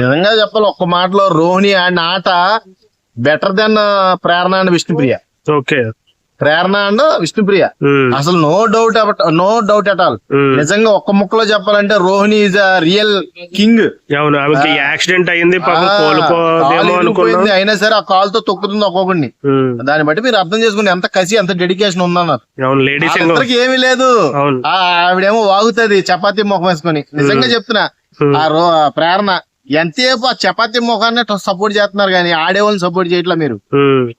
నిజంగా చెప్పాలి ఒక్క మాటలో రోహిణి ఆడిన ఆట better than Prerana and Vishnupriya. Okay. Prerana and Vishnupriya. అసలు no doubt no doubt at all. నిజంగా ఒక్క ముక్కలో చెప్పాలంటే Rohini is a real king అవును యాక్సిడెంట్ అనుకున్నాం. అయినా సరే ఆ కాల్తో తొక్కుతుంది ఒక్కొక్కడిని. దాన్ని బట్టి మీరు అర్థం చేసుకుని ఎంత కసి ఎంత డెడికేషన్ ఉందన్నారు. ఏమీ లేదు. ఆవిడేమో వాగుతుంది చపాతీ ముఖం వేసుకొని. నిజంగా చెప్తున్నా ఆ రో ఆ ప్రేరణ ఎంతసేపు ఆ చపాతీ ముఖాన్ని సపోర్ట్ చేస్తున్నారు కానీ ఆడేవాళ్ళని సపోర్ట్ చేయట్లా మీరు.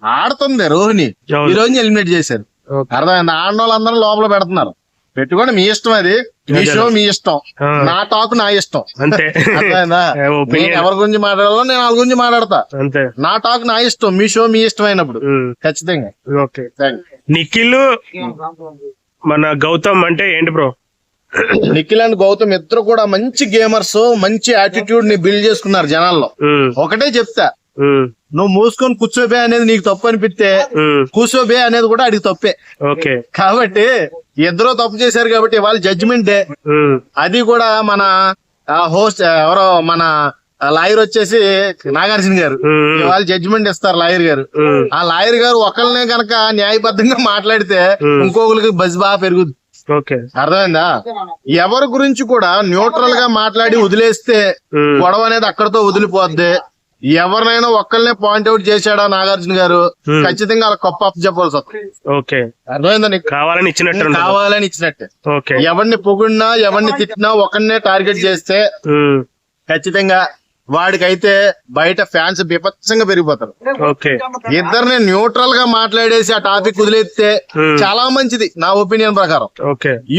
ఆడుతుంది రోహిణి. ఈ రోజు ఎలిమినేట్ చేశారు. అర్థమైంది? ఆడిన వాళ్ళందరూ లోపల పెడుతున్నారు. పెట్టుకోండి మీ ఇష్టం అది. మీ. షో మీ ఇష్టం. నా టాక్ నా ఇష్టం. అంతే. నేను ఎవరి గురించి మాట్లాడాలో నేను వాళ్ళ గురించి మాట్లాడతా. అంతే. నా టాక్ నా ఇష్టం మీ షో మీ ఇష్టం అయినప్పుడు ఖచ్చితంగా. ఓకే. నిఖిల్ మన గౌతమ్ అంటే ఏంటి బ్రో? నిఖిల్ అండ్ గౌతమ్ ఇద్దరు కూడా మంచి గేమర్స్ మంచి యాటిట్యూడ్ని బిల్డ్ చేసుకున్నారు జనాల్లో. ఒకటే చెప్తా. నువ్వు మూసుకొని కూర్చోబే అనేది నీకు తప్పు అనిపిస్తే కూర్చోబే అనేది కూడా అడిగి తప్పే. ఓకే. కాబట్టి ఇద్దరు తప్పు చేశారు కాబట్టి వాళ్ళ జడ్జిమెంట్ డే అది కూడా మన హోస్ట్ ఎవరో మన లాయర్ వచ్చేసి నాగార్జున గారు. వాళ్ళు జడ్జిమెంట్ ఇస్తారు లాయర్ గారు. ఆ లాయర్ గారు ఒకళ్ళనే కనుక న్యాయబద్ధంగా మాట్లాడితే. ఇంకొకరికి బజ్ బాగా పెరుగుద్ది. అర్థమైందా? ఎవరి గురించి కూడా న్యూట్రల్గా మాట్లాడి వదిలేస్తే గొడవ అనేది అక్కడతో వదిలిపోద్ది. ఎవరినైనా ఒక్కళ్ళనే పాయింట్ అవుట్ చేశాడా నాగార్జున గారు. ఖచ్చితంగా వాళ్ళ కప్ ఆఫ్ చెప్పాల్సి వస్తుంది. ఓకే. అర్థమైందా నీకు? కావాలని ఇచ్చినట్టు. కావాలని ఇచ్చినట్టే. ఓకే. ఎవరిని పొగిడినా ఎవరిని తిట్టినా ఒకరినే టార్గెట్ చేస్తే ఖచ్చితంగా వాడికైతే బయట ఫ్యాన్స్ బీభత్సంగా పెరిగిపోతారు. ఓకే. ఇద్దరిని న్యూట్రల్గా మాట్లాడేసి ఆ టాపిక్ వదిలేస్తే Hmm. చాలా మంచిది నా ఒపీనియన్ ప్రకారం.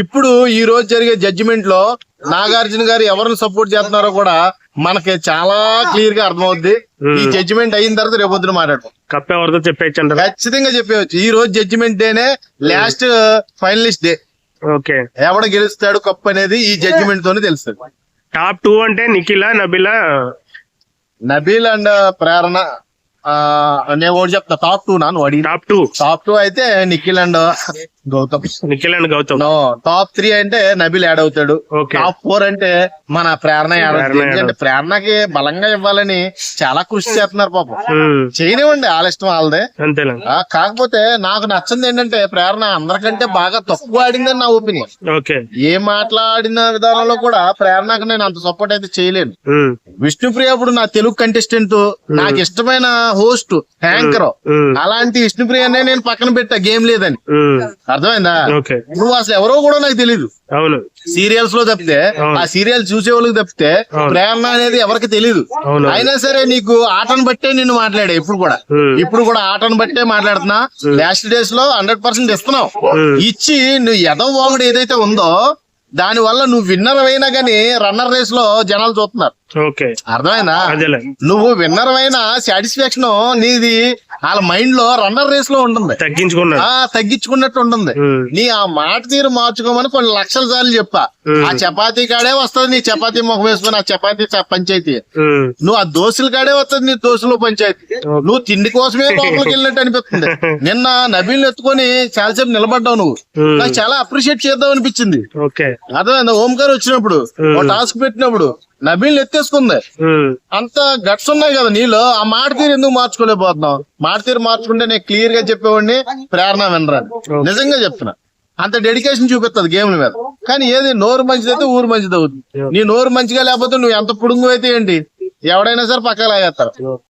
ఇప్పుడు ఈ రోజు జరిగే జడ్జిమెంట్లో నాగార్జున గారు ఎవరిని సపోర్ట్ చేస్తున్నారో కూడా మనకి చాలా క్లియర్గా అర్థమవుద్ది. Hmm. ఈ జడ్జిమెంట్ అయిన తర్వాత రేపు పొద్దున మాట్లాడతాం. కప్ ఎవరితో చెప్పేయచ్చు ఖచ్చితంగా చెప్పవచ్చు ఈ రోజు జడ్జిమెంట్ డేనే లాస్ట్ ఫైనలిస్ట్ డే ఓకే. ఎవడ గెలుస్తాడు కప్ అనేది ఈ జడ్జిమెంట్ తోనే తెలుస్తుంది. టాప్ టూ అంటే నిఖిల నబిల? నబీల్ అండ్ ప్రేరణ. నేను ఒకటి చెప్తా. టాప్ టూ నాను అడిగి. టాప్ టూ టాప్ టూ అయితే Nikhil and Gautam. Nikhil and Gautam. No top three అంటే నబీల్ యాడ్ అవుతాడు. ఓకే టాప్ ఫోర్ అంటే మన ప్రేరణ యాడ్ అవుతుంది. ఎందుకంటే ప్రేరణకి బలంగా ఇవ్వాలని చాలా కృషి చేస్తున్నారు పాపం. చేయనివ్వండి వాళ్ళ ఇష్టం వాళ్ళదే. కాకపోతే నాకు నచ్చింది ఏంటంటే ప్రేరణ అందరికంటే బాగా తక్కువ ఆడిందని నా ఒపీనియన్. ఓకే ఏ మాట్లాడిన విధానంలో కూడా ప్రేరణకు నేను అంత సపోర్ట్ అయితే చేయలేను. ఉమ్, విష్ణుప్రియ ఇప్పుడు నా తెలుగు కంటెస్టెంట్ నాకు ఇష్టమైన హోస్ట్ యాంకర్ ఉమ్, అలాంటి విష్ణుప్రియనే నేను పక్కన పెట్టా గేమ్ లేదని. అర్థమైందా? నువ్వు అసలు ఎవరో కూడా నాకు తెలియదు అవును. సీరియల్స్లో తప్పితే. ఆ సీరియల్ చూసే వాళ్ళకి తప్పితే. ప్రేరణ అనేది ఎవరికి తెలియదు అయినా సరే నీకు ఆటను బట్టే నిన్ను మాట్లాడే ఇప్పుడు కూడా. ఇప్పుడు కూడా ఆటను బట్టే మాట్లాడుతున్నా. లాస్ట్ డేస్లో హండ్రెడ్ పర్సెంట్ ఇస్తున్నావు. ఇచ్చి నువ్వు ఎదవ వాగుడు ఏదైతే ఉందో దాని వల్ల నువ్వు విన్నర్ అయినా గానీ రన్నర్ రేస్లో జనాలు చూస్తున్నారు. అదేలే. నువ్వు విన్నర్ అయిన సాటిస్ఫాక్షన్ నీది వాళ్ళ మైండ్లో రన్నర్ రేస్లో ఉంటుంది. తగ్గించుకున్నాడు ఆ తగ్గించుకున్నట్టు ఉంటుంది. నీ ఆ మాట తీరు మార్చుకోమని కొన్ని లక్షల సార్లు చెప్పా. ఆ చపాతీ కాడే వస్తుంది నీ చపాతీ ముఖం వేసుకుని ఆ చపాతీ పంచాయతీ. నువ్వు ఆ దోశల కాడే వస్తుంది నీ దోశలు పంచాయతీ. నువ్వు తిండి కోసమే లోపలికి వెళ్ళినట్టు అనిపిస్తుంది. నిన్న నబీల్ ఎత్తుకొని చాలాసేపు నిలబడ్డావు నువ్వు. నాకు చాలా అప్రిషియేట్ చేద్దాం అనిపించింది. అర్థమైందా? ఓంకార్ వచ్చినప్పుడు టాస్క్ పెట్టినప్పుడు నబీల్ ఎత్తేసుకుంది. అంత గట్స్ ఉన్నాయి కదా నీలో ఆ మాట తీరు ఎందుకు మార్చుకోలేకపోతున్నావు? మాట తీరు మార్చుకుంటే నేను క్లియర్గా చెప్పేవాడిని ప్రేరణ వినరాని నిజంగా చెప్తున్నా. అంత డెడికేషన్ చూపిస్తుంది గేమ్ల మీద. కానీ ఏది నోరు మంచిదైతే ఊరు మంచిది అవుతుంది. నీ నోరు మంచిగా లేకపోతే నువ్వు ఎంత పుడుంగు అయితే ఏంటి? ఎవడైనా సరే పక్కన లాగేస్తారు.